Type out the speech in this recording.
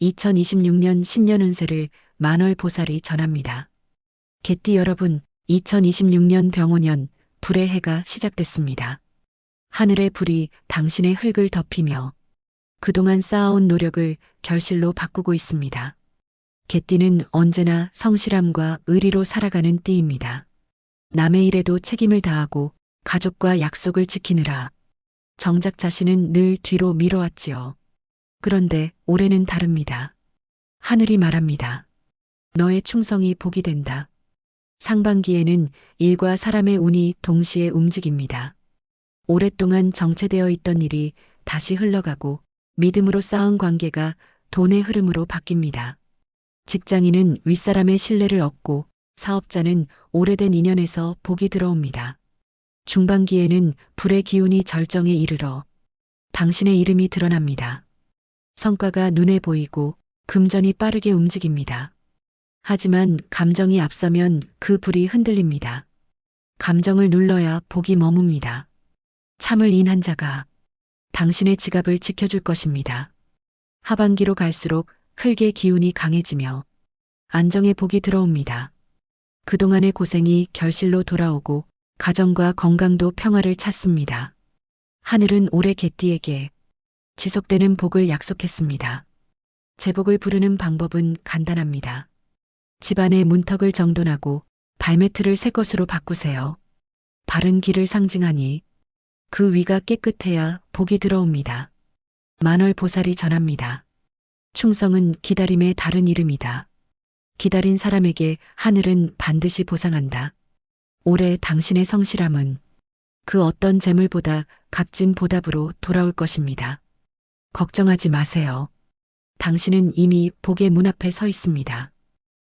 2026년 신년 운세를 만월 보살이 전합니다. 개띠 여러분, 2026년 병오년 불의 해가 시작됐습니다. 하늘의 불이 당신의 흙을 덮이며 그동안 쌓아온 노력을 결실로 바꾸고 있습니다. 개띠는 언제나 성실함과 의리로 살아가는 띠입니다. 남의 일에도 책임을 다하고 가족과 약속을 지키느라 정작 자신은 늘 뒤로 미뤄왔지요. 그런데 올해는 다릅니다. 하늘이 말합니다. 너의 충성이 복이 된다. 상반기에는 일과 사람의 운이 동시에 움직입니다. 오랫동안 정체되어 있던 일이 다시 흘러가고 믿음으로 쌓은 관계가 돈의 흐름으로 바뀝니다. 직장인은 윗사람의 신뢰를 얻고 사업자는 오래된 인연에서 복이 들어옵니다. 중반기에는 불의 기운이 절정에 이르러 당신의 이름이 드러납니다. 성과가 눈에 보이고 금전이 빠르게 움직입니다. 하지만 감정이 앞서면 그 불이 흔들립니다. 감정을 눌러야 복이 머뭅니다. 참을 인한 자가 당신의 지갑을 지켜줄 것입니다. 하반기로 갈수록 흙의 기운이 강해지며 안정의 복이 들어옵니다. 그동안의 고생이 결실로 돌아오고 가정과 건강도 평화를 찾습니다. 하늘은 올해 개띠에게 지속되는 복을 약속했습니다. 제복을 부르는 방법은 간단합니다. 집안의 문턱을 정돈하고 발매트를 새 것으로 바꾸세요. 바른 길을 상징하니 그 위가 깨끗해야 복이 들어옵니다. 만월 보살이 전합니다. 충성은 기다림의 다른 이름이다. 기다린 사람에게 하늘은 반드시 보상한다. 올해 당신의 성실함은 그 어떤 재물보다 값진 보답으로 돌아올 것입니다. 걱정하지 마세요. 당신은 이미 복의 문 앞에 서 있습니다.